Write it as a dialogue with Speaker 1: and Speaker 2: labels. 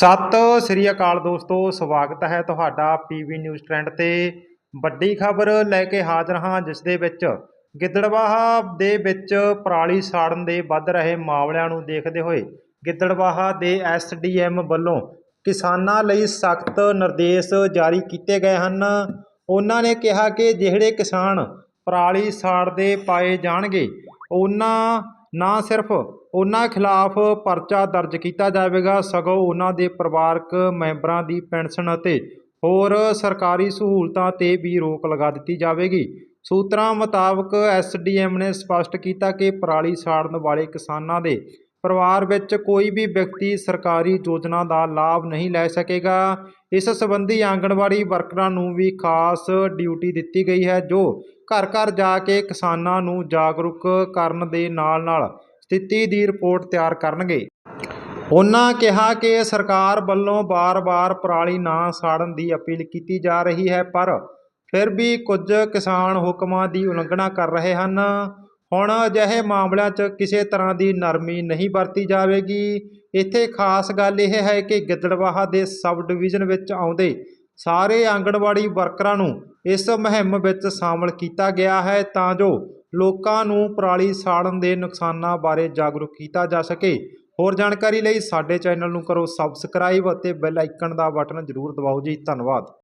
Speaker 1: ਸਤਿ ਸ੍ਰੀ ਅਕਾਲ ਦੋਸਤੋ, ਸਵਾਗਤ ਹੈ ਤੁਹਾਡਾ ਪੀਵੀ ਨਿਊਜ਼ ਟ੍ਰੈਂਡ ਤੇ। ਵੱਡੀ ਖਬਰ ਲੈ ਕੇ ਹਾਜ਼ਰ ਹਾਂ, ਜਿਸ ਦੇ ਵਿੱਚ ਗਿੱਦੜਬਾਹਾ ਦੇ ਵਿੱਚ ਪਰਾਲੀ ਸਾੜਨ ਦੇ ਵੱਧ ਰਹੇ ਮਾਮਲਿਆਂ ਨੂੰ ਦੇਖਦੇ ਹੋਏ ਗਿੱਦੜਬਾਹਾ ਦੇ ਐਸਡੀਐਮ ਵੱਲੋਂ ਕਿਸਾਨਾਂ ਲਈ ਸਖਤ ਨਿਰਦੇਸ਼ ਜਾਰੀ ਕੀਤੇ ਗਏ ਹਨ। ਉਹਨਾਂ ਨੇ ਕਿਹਾ ਕਿ ਜਿਹੜੇ ਕਿਸਾਨ ਪਰਾਲੀ ਸਾੜਦੇ ਪਾਏ ਜਾਣਗੇ, ਉਹਨਾਂ ਨਾ ਸਿਰਫ ਉਹਨਾਂ ਖਿਲਾਫ ਪਰਚਾ ਦਰਜ ਕੀਤਾ ਜਾਵੇਗਾ, ਸਗੋਂ ਉਹਨਾਂ ਦੇ ਪਰਿਵਾਰਕ ਮੈਂਬਰਾਂ ਦੀ ਪੈਨਸ਼ਨ ਅਤੇ ਹੋਰ ਸਰਕਾਰੀ ਸਹੂਲਤਾਂ ਤੇ ਵੀ ਰੋਕ ਲਗਾ ਦਿੱਤੀ ਜਾਵੇਗੀ। ਸੂਤਰਾਂ ਮੁਤਾਬਕ ਐਸਡੀਐਮ ਨੇ ਸਪਸ਼ਟ ਕੀਤਾ ਕਿ ਪਰਾਲੀ ਸਾੜਨ ਵਾਲੇ ਕਿਸਾਨਾਂ ਦੇ ਪਰਿਵਾਰ ਵਿੱਚ ਕੋਈ ਵੀ ਵਿਅਕਤੀ ਸਰਕਾਰੀ ਯੋਜਨਾ ਦਾ ਲਾਭ ਨਹੀਂ ਲੈ ਸਕੇਗਾ। ਇਸ ਸੰਬੰਧੀ ਆਂਗਣਵਾੜੀ ਵਰਕਰਾਂ ਨੂੰ ਵੀ ਖਾਸ ਡਿਊਟੀ ਦਿੱਤੀ ਗਈ ਹੈ, ਜੋ ਘਰ ਘਰ ਜਾ ਕੇ ਕਿਸਾਨਾਂ ਨੂੰ ਜਾਗਰੂਕ ਕਰਨ ਦੇ ਨਾਲ ਨਾਲ ਸਥਿਤੀ ਦੀ ਰਿਪੋਰਟ ਤਿਆਰ ਕਰਨਗੇ। ਉਹਨਾਂ ਕਿਹਾ ਕਿ ਸਰਕਾਰ ਵੱਲੋਂ ਬਾਰ-ਬਾਰ ਪਰਾਲੀ ਨਾ ਸਾੜਨ ਦੀ ਅਪੀਲ ਕੀਤੀ ਜਾ ਰਹੀ ਹੈ, ਪਰ ਫਿਰ ਵੀ ਕੁਝ ਕਿਸਾਨ ਹੁਕਮਾਂ ਦੀ ਉਲੰਘਣਾ ਕਰ ਰਹੇ ਹਨ। ਹੁਣ ਅਜਿਹੇ ਮਾਮਲਿਆਂ 'ਚ ਕਿਸੇ ਤਰ੍ਹਾਂ ਦੀ ਨਰਮੀ ਨਹੀਂ ਵਰਤੀ ਜਾਵੇਗੀ। ਇੱਥੇ ਖਾਸ ਗੱਲ ਇਹ ਹੈ ਕਿ ਗਿੱਦੜਬਾਹਾ ਦੇ ਸਬ ਡਿਵੀਜ਼ਨ ਵਿੱਚ ਆਉਂਦੇ ਸਾਰੇ ਆਂਗਣਵਾੜੀ ਵਰਕਰਾਂ ਨੂੰ ਇਸ ਮੁਹਿੰਮ ਵਿੱਚ ਸ਼ਾਮਲ ਕੀਤਾ ਗਿਆ ਹੈ ਤਾਂ ਜੋ ਲੋਕਾਂ ਨੂੰ ਪਰਾਲੀ ਸਾੜਨ ਦੇ ਨੁਕਸਾਨਾਂ ਬਾਰੇ ਜਾਗਰੂਕ ਕੀਤਾ ਜਾ ਸਕੇ। ਹੋਰ ਜਾਣਕਾਰੀ ਲਈ ਸਾਡੇ ਚੈਨਲ ਨੂੰ ਕਰੋ ਸਬਸਕ੍ਰਾਈਬ ਅਤੇ ਬੈਲ ਆਈਕਨ ਦਾ ਬਟਨ ਜ਼ਰੂਰ ਦਬਾਓ ਜੀ। ਧੰਨਵਾਦ।